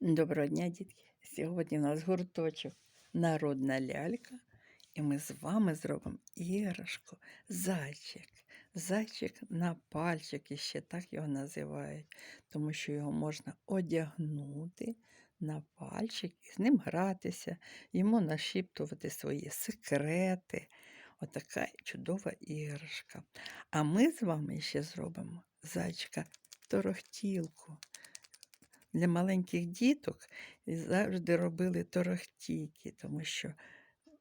Доброго дня, дітки! Сьогодні у нас гурточок Народна лялька, і ми з вами зробимо іграшку зайчик. Зайчик на пальчик, і ще так його називають, тому що його можна одягнути на пальчик і з ним гратися, йому нашіптувати свої секрети. Отака чудова іграшка. А ми з вами ще зробимо зайчика торохтілку для маленьких діток завжди робили торохтійки, тому що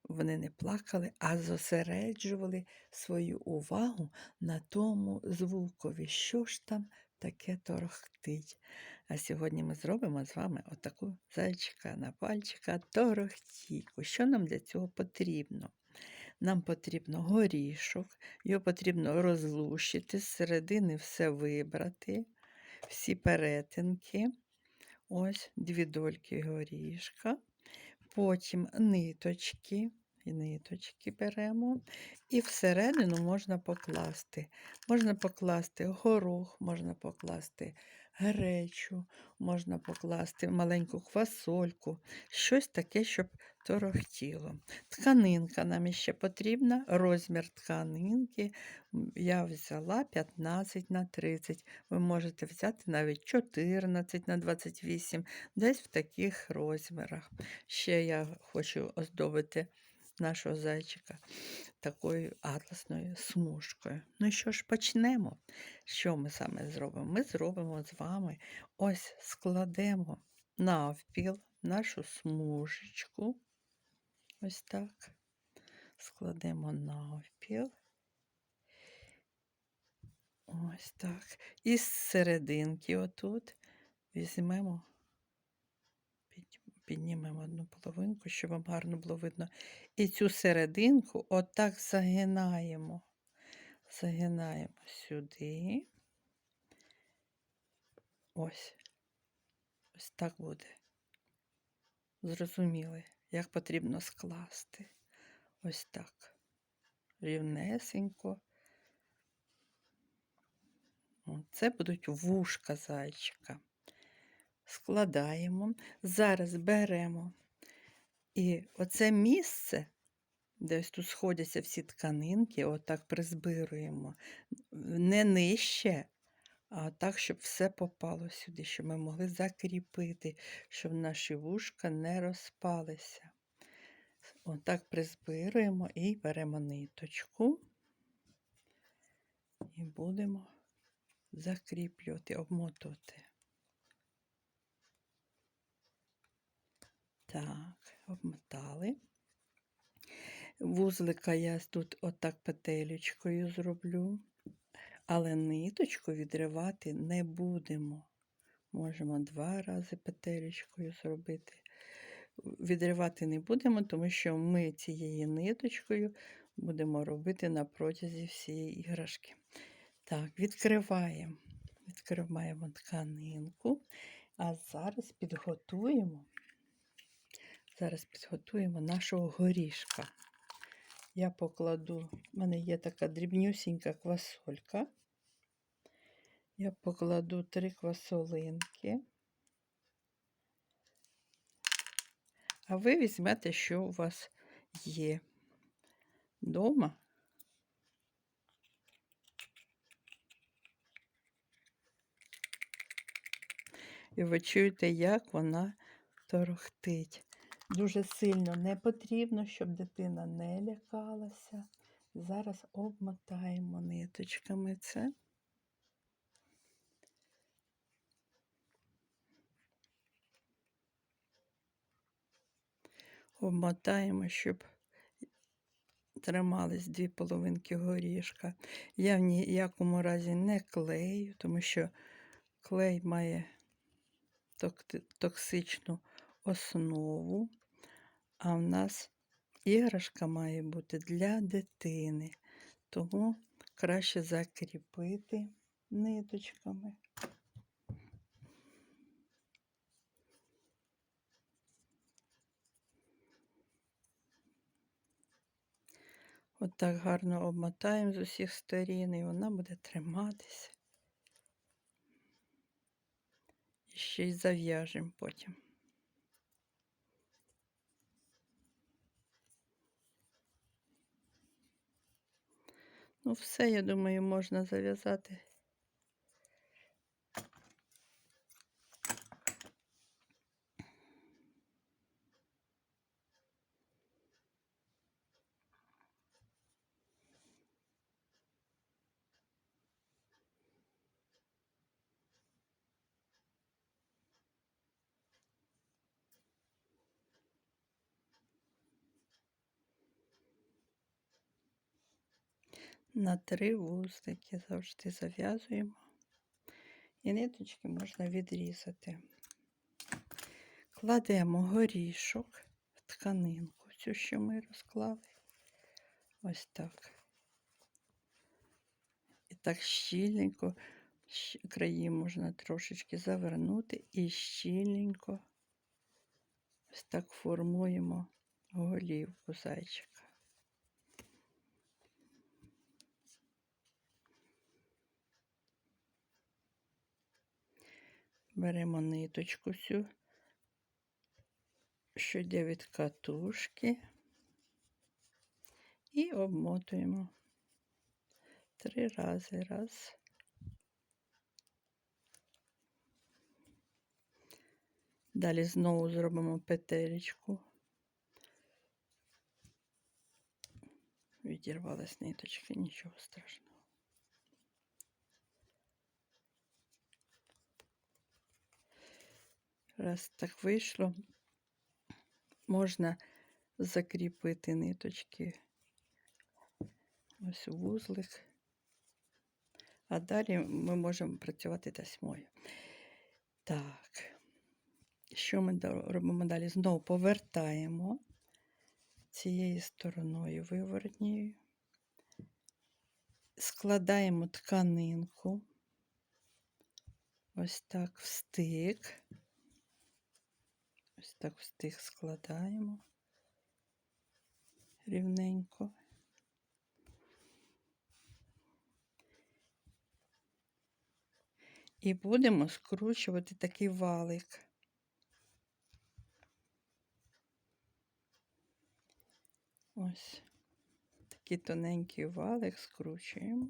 вони не плакали, а зосереджували свою увагу на тому звукові, що ж там таке торохтить. А сьогодні ми зробимо з вами отаку зайчика на пальчика торохтійку. Що нам для цього потрібно? Нам потрібно горішок, його потрібно розлущити, з середини все вибрати, всі перетинки. Ось дві дольки горішка, потім ниточки, ниточки беремо, і всередину можна покласти. Можна покласти горох, можна покласти гречу, можна покласти маленьку квасольку, щось таке, щоб торохтіло. Тканинка нам ще потрібна, розмір тканинки я взяла 15 на 30. Ви можете взяти навіть 14 на 28, десь в таких розмірах. Ще я хочу оздобити нашого зайчика такою атласною смужкою. Ну що ж, почнемо. Що ми саме зробимо? Ми зробимо з вами ось складемо навпіл нашу смужечку. Ось так. Складемо навпіл. Ось так. І з серединки отут візьмемо, піднімемо одну половинку, щоб вам гарно було видно. І цю серединку отак загинаємо. Загинаємо сюди. Ось. Ось так буде. Зрозуміли, як потрібно скласти. Ось так. Рівнесенько. Це будуть вушка зайчика. Складаємо, зараз беремо. І оце місце, де тут сходяться всі тканинки, отак призбируємо. Не нижче, а так, щоб все попало сюди, щоб ми могли закріпити, щоб наші вушка не розпалися. Отак призбируємо і беремо ниточку і будемо закріплювати, обмотувати. Так, обмотали. Вузлика я тут отак петелечкою зроблю, але ниточку відривати не будемо. Можемо два рази петелечкою зробити. Відривати не будемо, тому що ми цією ниточкою будемо робити на протязі всієї іграшки. Так, відкриваємо. Відкриваємо тканинку, а зараз підготуємо. Зараз підготуємо нашого горішка. Я покладу, в мене є така дрібнюсінька квасолька. Я покладу три квасолинки. А ви візьмете, що у вас є вдома. І ви чуєте, як вона торохтить. Дуже сильно не потрібно, щоб дитина не лякалася. Зараз обмотаємо ниточками це. Обмотаємо, щоб тримались дві половинки горішка. Я в ніякому разі не клею, тому що клей має токсичну основу, а в нас іграшка має бути для дитини, тому краще закріпити ниточками. От гарно обмотаємо з усіх сторін, і вона буде триматися ще й зав'яжемо потім. Ну, все, я думаю, можна зав'язати. На три вузлики завжди зав'язуємо. І ниточки можна відрізати. Кладемо горішок в тканинку, цю, що ми розклали. Ось так. І так щільненько, краї можна трошечки завернути і щільненько ось так формуємо голівку зайчика. Беремо ниточку цю, що йде від катушки, і обмотуємо три рази. Раз. Далі знову зробимо петелечку. Відірвалась ниточки, нічого страшного. Раз так вийшло, можна закріпити ниточки ось у вузлик. А далі ми можемо працювати тасьмою. Так, що ми робимо далі? Знову повертаємо цією стороною виворотньою, складаємо тканинку, ось так в стик. Ось так в стих складаємо рівненько. І будемо скручувати такий валик. Ось такий тоненький валик скручуємо.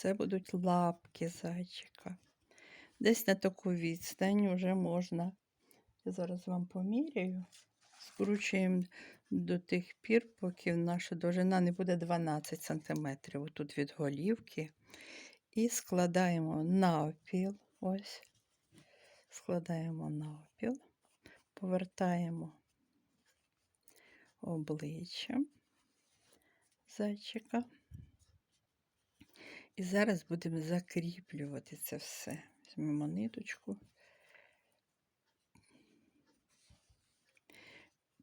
Це будуть лапки зайчика. Десь на таку відстань вже можна. Я зараз вам поміряю. Скручуємо до тих пір, поки наша довжина не буде 12 см отут від голівки. І складаємо навпіл. Ось. Складаємо навпіл, повертаємо обличчя зайчика. І зараз будемо закріплювати це все. Візьмемо ниточку.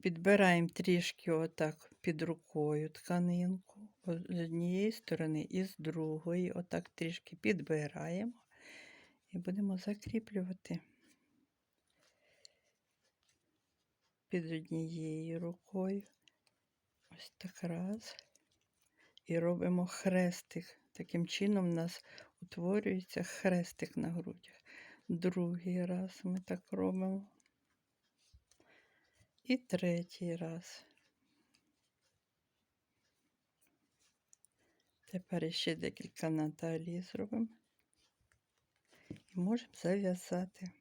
Підбираємо трішки отак під рукою тканинку з однієї сторони і з другої. Отак трішки підбираємо і будемо закріплювати під однією рукою. Ось так раз. І робимо хрестик. Таким чином у нас утворюється хрестик на грудях. Другий раз ми так робимо. І третій раз. Тепер ще декілька наталій зробимо. І можемо зав'язати.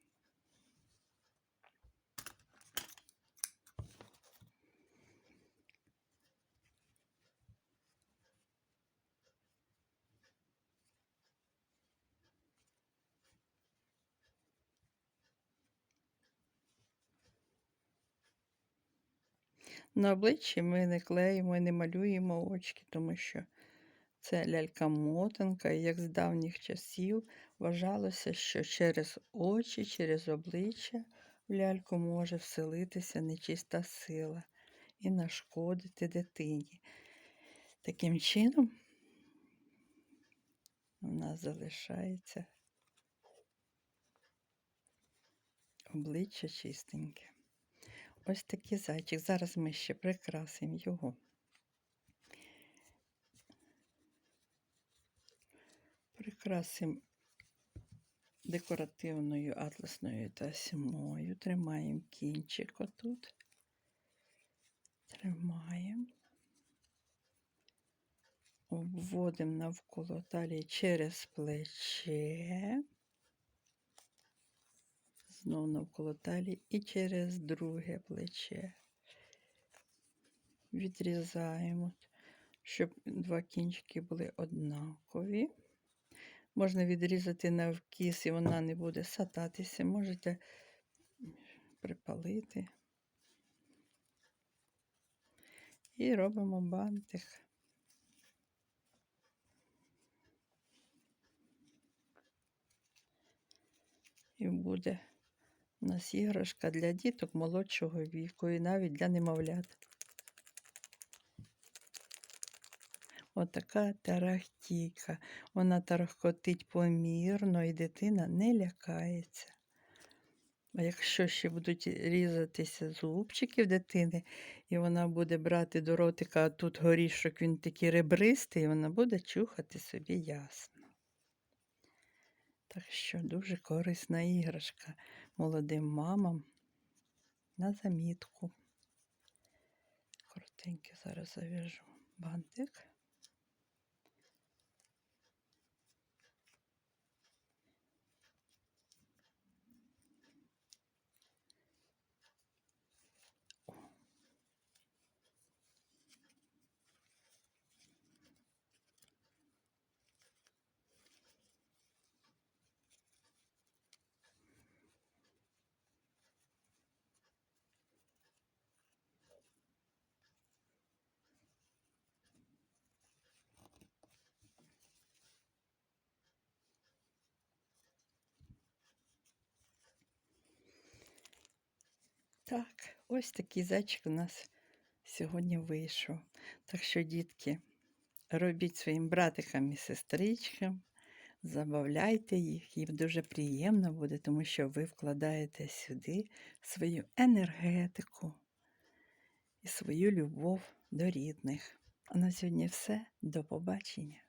На обличчі ми не клеїмо і не малюємо очки, тому що це лялька-мотанка, і як з давніх часів вважалося, що через очі, через обличчя в ляльку може вселитися нечиста сила і нашкодити дитині. Таким чином у нас залишається обличчя чистеньке. Ось такий зайчик. Зараз ми ще прикрасимо його. Прикрасимо декоративною атласною тасьмою. Тримаємо кінчик отут. Тримаємо. Обводимо навколо талії через плече. Знову навколо талії і через друге плече. Відрізаємо, щоб два кінчики були однакові. Можна відрізати навкіс, і вона не буде сататися. Можете припалити. І робимо бантик. І буде у нас іграшка для діток молодшого віку і навіть для немовлят. Отака тарахтійка. Вона тарахкотить помірно, і дитина не лякається. А якщо ще будуть різатися зубчики в дитини, і вона буде брати до ротика, а тут горішок, він такий ребристий, і вона буде чухати собі ясно. Так що дуже корисна іграшка молодим мамам на замітку. Коротенько зараз зав'яжу бантик. Так, ось такий зайчик у нас сьогодні вийшов. Так що, дітки, робіть своїм братикам і сестричкам, забавляйте їх, їм дуже приємно буде, тому що ви вкладаєте сюди свою енергетику і свою любов до рідних. А на сьогодні все. До побачення.